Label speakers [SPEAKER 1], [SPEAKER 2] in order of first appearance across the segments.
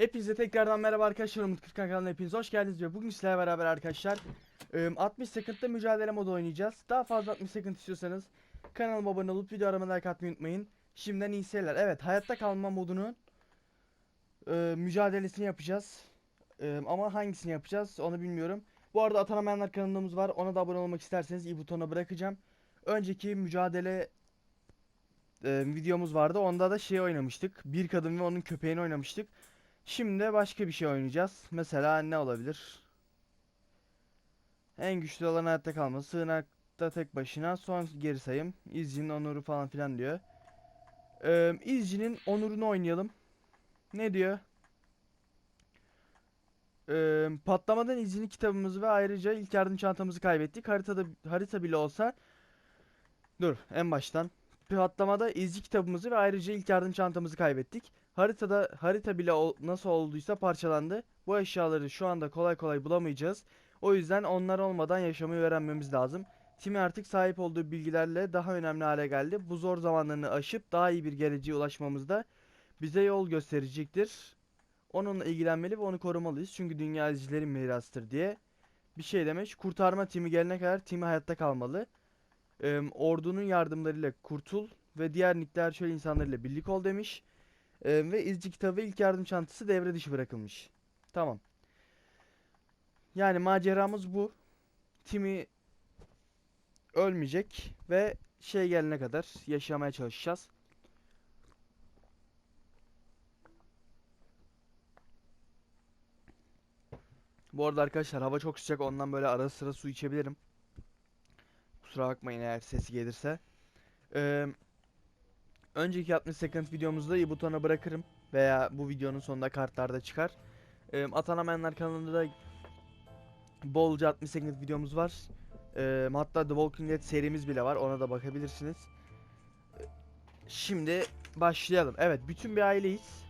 [SPEAKER 1] Hepinize tekrardan merhaba arkadaşlar. Umut Kırkan kanalına hepiniz hoş geldiniz ve bugün sizlerle beraber arkadaşlar ıı, 60 second'da mücadele modu oynayacağız. Daha fazla 60 second istiyorsanız kanalıma abone olup video arama like atmayı unutmayın. Şimdiden iyi seyirler. Evet hayatta kalma modunun ıı, mücadelesini yapacağız. Iı, ama hangisini yapacağız onu bilmiyorum. Bu arada atanamayanlar kanalımız var. Ona da abone olmak isterseniz i butona bırakacağım. Önceki mücadele e, videomuz vardı. Onda da şey oynamıştık. Bir kadın ve onun köpeğini oynamıştık. Şimdi başka bir şey oynayacağız. Mesela ne olabilir? En güçlü olan hayatta kalması. Sığınakta tek başına. Son geri sayım. İzcinin onuru falan filan diyor. Ee, İzcinin onurunu oynayalım. Ne diyor? Ee, patlamadan izini kitabımızı ve ayrıca ilk yardım çantamızı kaybettik. Haritada harita bile olsa Dur en baştan. Patlamada izci kitabımızı ve ayrıca ilk yardım çantamızı kaybettik. Haritada harita bile ol- nasıl olduysa parçalandı. Bu eşyaları şu anda kolay kolay bulamayacağız. O yüzden onlar olmadan yaşamayı öğrenmemiz lazım. Timi artık sahip olduğu bilgilerle daha önemli hale geldi. Bu zor zamanlarını aşıp daha iyi bir geleceğe ulaşmamızda bize yol gösterecektir. Onunla ilgilenmeli ve onu korumalıyız. Çünkü dünya izcilerin mirasıdır diye bir şey demiş. Kurtarma timi gelene kadar timi hayatta kalmalı. Eee, ordunun yardımlarıyla kurtul ve diğer nükleer çöl insanlarıyla birlik ol demiş. Eee, ve izci kitabı ilk yardım çantası devre dışı bırakılmış. Tamam. Yani maceramız bu. Timi ölmeyecek ve şey gelene kadar yaşamaya çalışacağız. Bu arada arkadaşlar hava çok sıcak ondan böyle ara sıra su içebilirim. Kusura bakmayın eğer sesi gelirse. Ee, önceki 60 second videomuzda i butona bırakırım. Veya bu videonun sonunda kartlarda çıkar. Ee, atanamayanlar kanalında da bolca 60 second videomuz var. Ee, hatta The Walking Dead serimiz bile var. Ona da bakabilirsiniz. Şimdi başlayalım. Evet bütün bir aileyiz.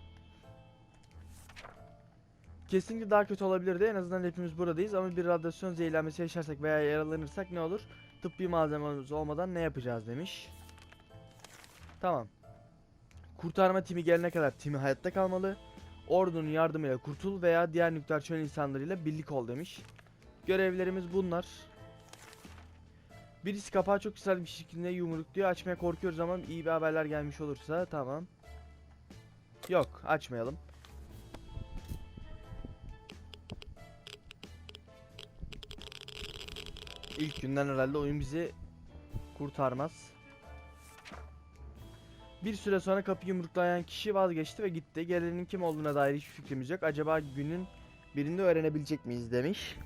[SPEAKER 1] Kesinlikle daha kötü olabilirdi. En azından hepimiz buradayız ama bir radyasyon zehirlenmesi yaşarsak veya yaralanırsak ne olur? Tıbbi malzememiz olmadan ne yapacağız demiş. Tamam. Kurtarma timi gelene kadar timi hayatta kalmalı. Ordunun yardımıyla kurtul veya diğer nükleer çöl insanlarıyla birlik ol demiş. Görevlerimiz bunlar. Birisi kapağı çok güzel bir şekilde yumrukluyor. Açmaya korkuyoruz ama iyi bir haberler gelmiş olursa tamam. Yok açmayalım. İlk günden herhalde oyun bizi kurtarmaz. Bir süre sonra kapıyı yumruklayan kişi vazgeçti ve gitti. Gelenin kim olduğuna dair hiçbir fikrimiz yok. Acaba günün birinde öğrenebilecek miyiz demiş.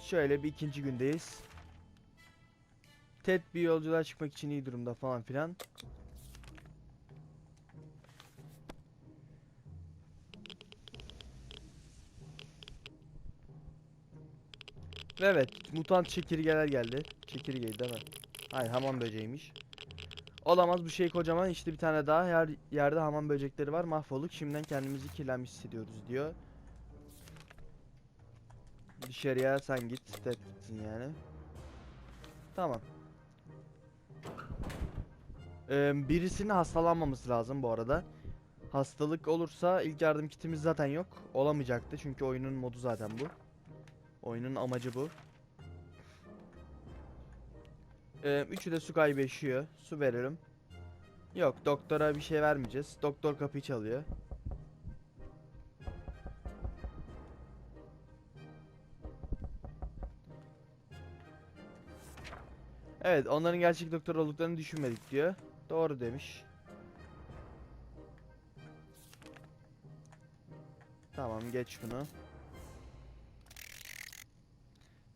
[SPEAKER 1] Şöyle bir ikinci gündeyiz. Ted bir yolculuğa çıkmak için iyi durumda falan filan. Evet, mutant çekirgeler geldi. Çekirgeydi değil mi? Hayır, hamam böceğiymiş. Olamaz bu şey kocaman işte bir tane daha her yerde hamam böcekleri var mahvolduk şimdiden kendimizi kirlenmiş hissediyoruz diyor. Dışarıya sen git dedin yani. Tamam. Ee, birisinin hastalanmaması lazım bu arada. Hastalık olursa ilk yardım kitimiz zaten yok. Olamayacaktı çünkü oyunun modu zaten bu. Oyunun amacı bu. Ee, üçü de su kaybı yaşıyor. Su veririm. Yok doktora bir şey vermeyeceğiz. Doktor kapıyı çalıyor. Evet onların gerçek doktor olduklarını düşünmedik diyor. Doğru demiş. Tamam geç bunu.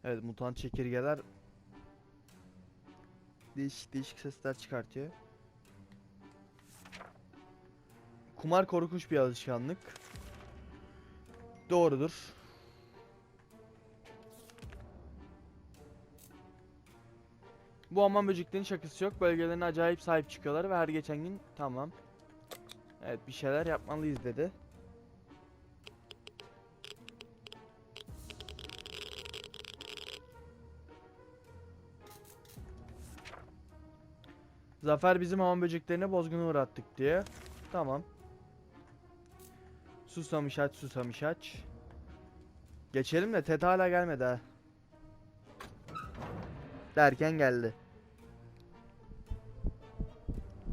[SPEAKER 1] Evet mutant çekirgeler değişik değişik sesler çıkartıyor. Kumar korkunç bir alışkanlık. Doğrudur. Bu hamam böceklerin şakası yok. Bölgelerine acayip sahip çıkıyorlar ve her geçen gün tamam. Evet bir şeyler yapmalıyız dedi. Zafer bizim hamam böceklerine bozgunu uğrattık diye. Tamam. Susamış aç susamış aç. Geçelim de Ted hala gelmedi ha. Derken geldi.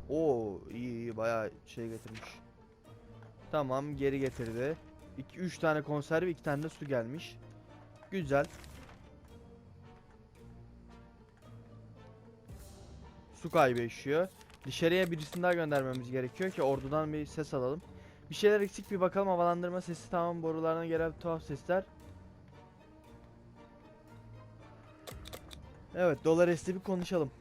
[SPEAKER 1] Oo iyi iyi bayağı şey getirmiş. Tamam geri getirdi. 2 3 tane konserve 2 tane de su gelmiş. Güzel. Su kaybı yaşıyor. Dışarıya birisini daha göndermemiz gerekiyor ki ordudan bir ses alalım. Bir şeyler eksik bir bakalım havalandırma sesi tamam borularına gelen tuhaf sesler. Evet Dolares'te bir konuşalım.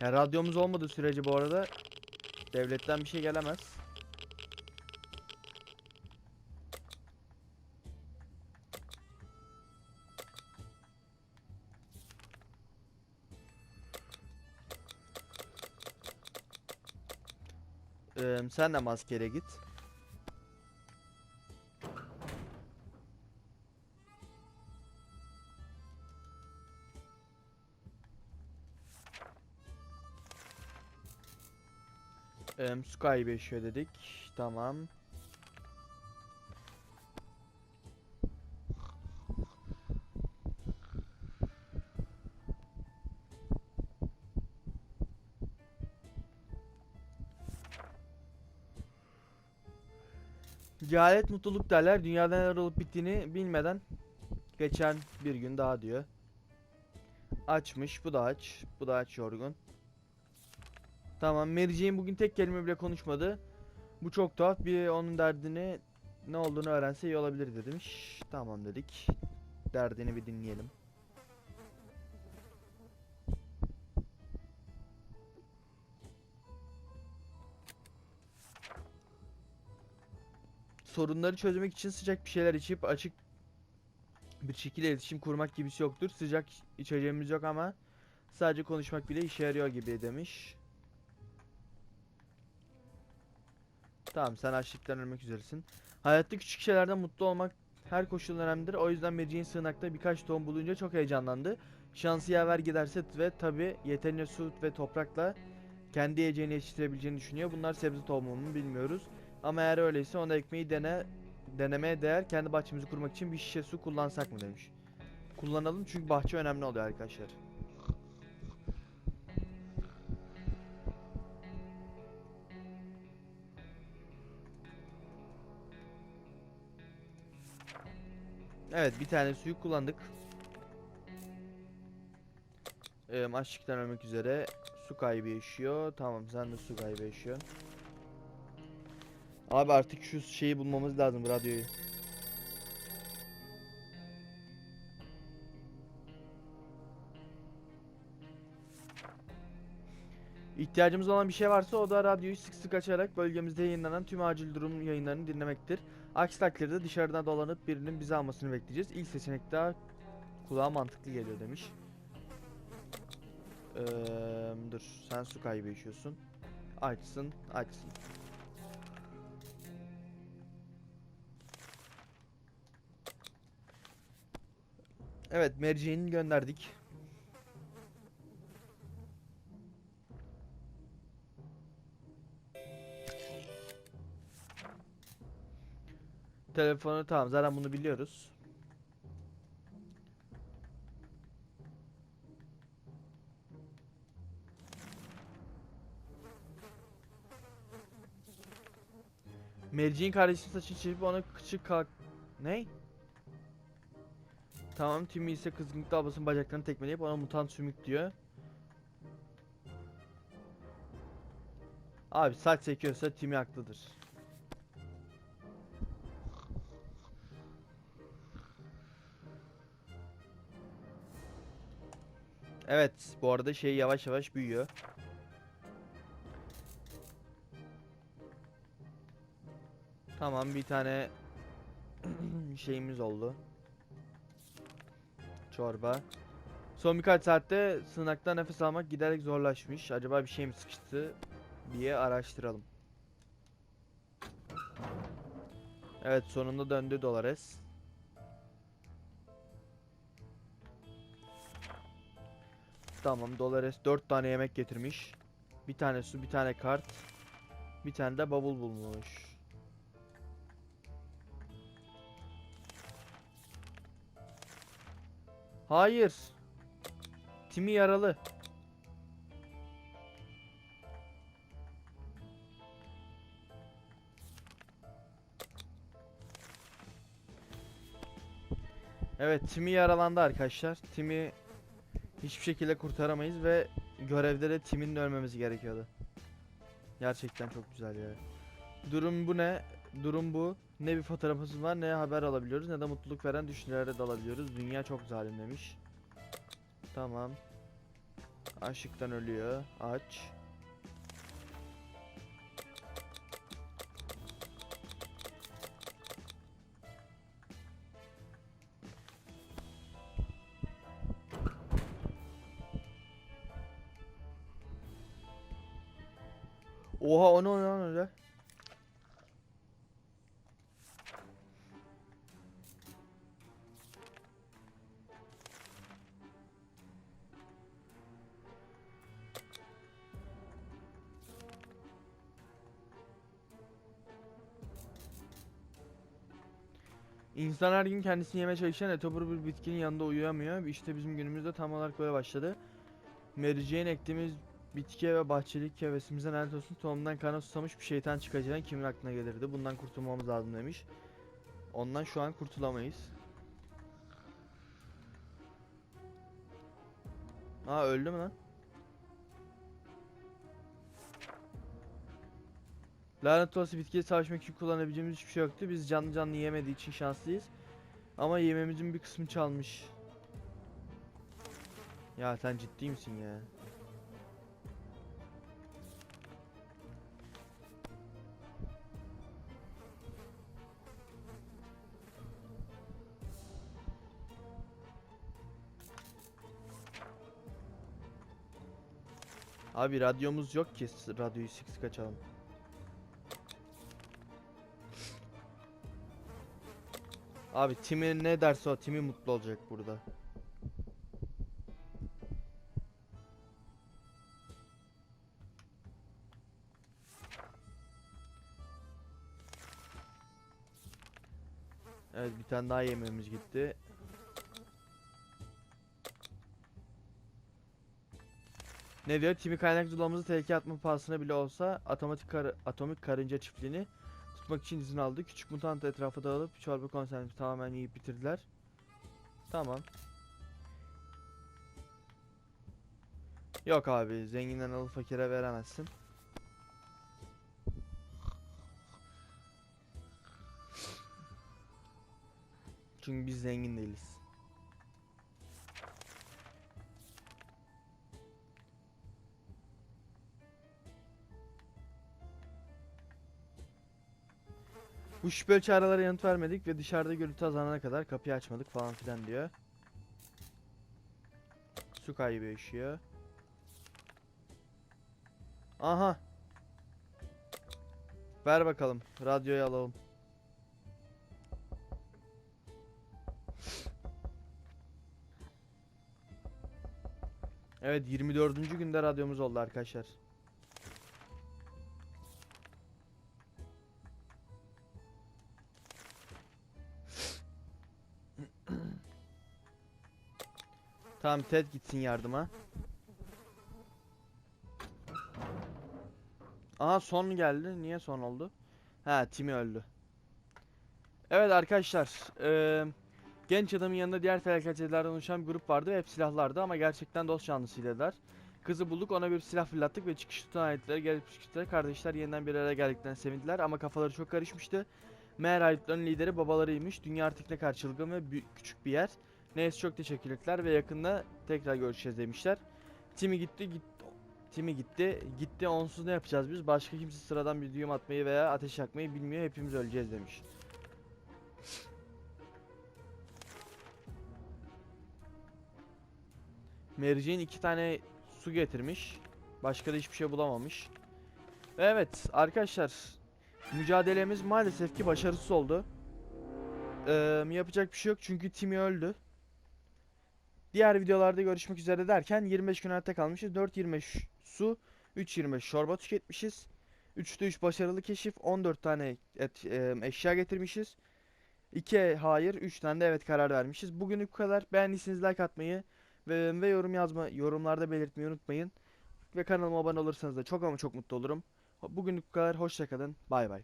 [SPEAKER 1] Ya radyomuz olmadığı sürece bu arada devletten bir şey gelemez. Ee, sen de maskere git. Ee, kaybı yaşıyor dedik. Tamam. Cehalet mutluluk derler. Dünyada neler olup bittiğini bilmeden geçen bir gün daha diyor. Açmış. Bu da aç. Bu da aç yorgun. Tamam. Jane bugün tek kelime bile konuşmadı. Bu çok tuhaf. Bir onun derdini ne olduğunu öğrense iyi olabilir demiş. Tamam dedik. Derdini bir dinleyelim. Sorunları çözmek için sıcak bir şeyler içip açık bir şekilde iletişim kurmak gibisi yoktur. Sıcak içeceğimiz yok ama sadece konuşmak bile işe yarıyor gibi demiş. Tamam sen açlıktan ölmek üzeresin. Hayatta küçük şeylerden mutlu olmak her koşulda önemlidir. O yüzden Merceğin sığınakta birkaç tohum bulunca çok heyecanlandı. Şansı yaver giderse ve tabi yeterince su ve toprakla kendi yiyeceğini yetiştirebileceğini düşünüyor. Bunlar sebze tohumu mu bilmiyoruz. Ama eğer öyleyse ona ekmeği dene denemeye değer kendi bahçemizi kurmak için bir şişe su kullansak mı demiş. Kullanalım çünkü bahçe önemli oluyor arkadaşlar. Evet bir tane suyu kullandık. Ee, açlıktan ölmek üzere su kaybı yaşıyor. Tamam sen de su kaybı yaşıyorsun. Abi artık şu şeyi bulmamız lazım radyoyu. İhtiyacımız olan bir şey varsa o da radyoyu sık sık açarak bölgemizde yayınlanan tüm acil durum yayınlarını dinlemektir. Aksi takdirde dışarıdan dolanıp birinin bizi almasını bekleyeceğiz. İlk seçenek daha kulağa mantıklı geliyor demiş. Ee, dur sen su kaybı yaşıyorsun. Açsın açsın. Evet merceğini gönderdik. Telefonu tamam zaten bunu biliyoruz. Merceğin kardeşinin saçını çekip ona küçük kalk... Ne? Tamam Timmy ise kızgınlıkla ablasının bacaklarını tekmeleyip ona mutant sümük diyor. Abi saç sekiyorsa Timmy haklıdır. Evet bu arada şey yavaş yavaş büyüyor. Tamam bir tane şeyimiz oldu. Çorba. Son birkaç saatte sığınakta nefes almak giderek zorlaşmış. Acaba bir şey mi sıkıştı diye araştıralım. Evet sonunda döndü Dolores. Tamam Dolores 4 tane yemek getirmiş. Bir tane su, bir tane kart. Bir tane de bavul bulmuş. Hayır. Timi yaralı. Evet, Timi yaralandı arkadaşlar. Timi hiçbir şekilde kurtaramayız ve görevde de Tim'in ölmemiz gerekiyordu. Gerçekten çok güzel ya. Durum bu ne? Durum bu. Ne bir fotoğrafımız var ne haber alabiliyoruz ne de mutluluk veren düşüncelere dalabiliyoruz. Dünya çok zalim demiş. Tamam. Açlıktan ölüyor. Aç. Oha o ne lan öyle? İnsan her gün kendisini yemeye çalışan etobur bir bitkinin yanında uyuyamıyor. İşte bizim günümüzde tam olarak böyle başladı. Merceğin ektiğimiz bitki ve bahçelik hevesimizden lanet olsun tohumdan kana susamış bir şeytan çıkacağını kimin aklına gelirdi? Bundan kurtulmamız lazım demiş. Ondan şu an kurtulamayız. Aa öldü mü lan? Lanet olası bitkiye savaşmak için kullanabileceğimiz hiçbir şey yoktu. Biz canlı canlı yemediği için şanslıyız. Ama yememizin bir kısmı çalmış. Ya sen ciddi misin ya? Abi radyomuz yok ki radyoyu sık sık Abi Tim'i ne derse o Tim'i mutlu olacak burada. Evet bir tane daha yemeğimiz gitti. Ne diyor? Timi kaynak zulamızı tehlikeye atma pahasına bile olsa atomik, kar atomik karınca çiftliğini tutmak için izin aldı. Küçük mutant etrafa dağılıp çorba konservimizi tamamen yiyip bitirdiler. Tamam. Yok abi zenginden alıp fakire veremezsin. Çünkü biz zengin değiliz. Bu şüpheli çağrılara yanıt vermedik ve dışarıda gürültü azalana kadar kapıyı açmadık falan filan diyor. Su kaybı yaşıyor. Aha. Ver bakalım. Radyoyu alalım. Evet 24. günde radyomuz oldu arkadaşlar. Tamam Ted gitsin yardıma. Aha son geldi. Niye son oldu? Ha Timmy öldü. Evet arkadaşlar. eee, genç adamın yanında diğer felaketçilerden oluşan bir grup vardı ve hep silahlardı ama gerçekten dost canlısıydılar. Kızı bulduk ona bir silah fırlattık ve çıkış tutan aletleri gelip çıkıştılar. Kardeşler yeniden bir araya geldiklerine sevindiler ama kafaları çok karışmıştı. Meğer aletlerin lideri babalarıymış. Dünya artık ne kadar çılgın ve küçük bir yer. Neyse çok teşekkürler ve yakında tekrar görüşeceğiz demişler. Timmy gitti gitti. Timmy gitti. Gitti onsuz ne yapacağız biz? Başka kimse sıradan bir düğüm atmayı veya ateş yakmayı bilmiyor. Hepimiz öleceğiz demiş. Mary iki tane su getirmiş. Başka da hiçbir şey bulamamış. Evet arkadaşlar. Mücadelemiz maalesef ki başarısız oldu. Ee, yapacak bir şey yok çünkü Timmy öldü. Diğer videolarda görüşmek üzere derken 25 gün hayatta kalmışız. 4.25 su, 3.25 çorba tüketmişiz. 3'te 3 başarılı keşif. 14 tane et, e, eşya getirmişiz. 2 hayır, 3 tane de evet karar vermişiz. Bugünlük bu kadar. Beğendiyseniz like atmayı ve, ve yorum yazma, yorumlarda belirtmeyi unutmayın. Ve kanalıma abone olursanız da çok ama çok mutlu olurum. Bugünlük bu kadar. Hoşça kalın. Bay bay.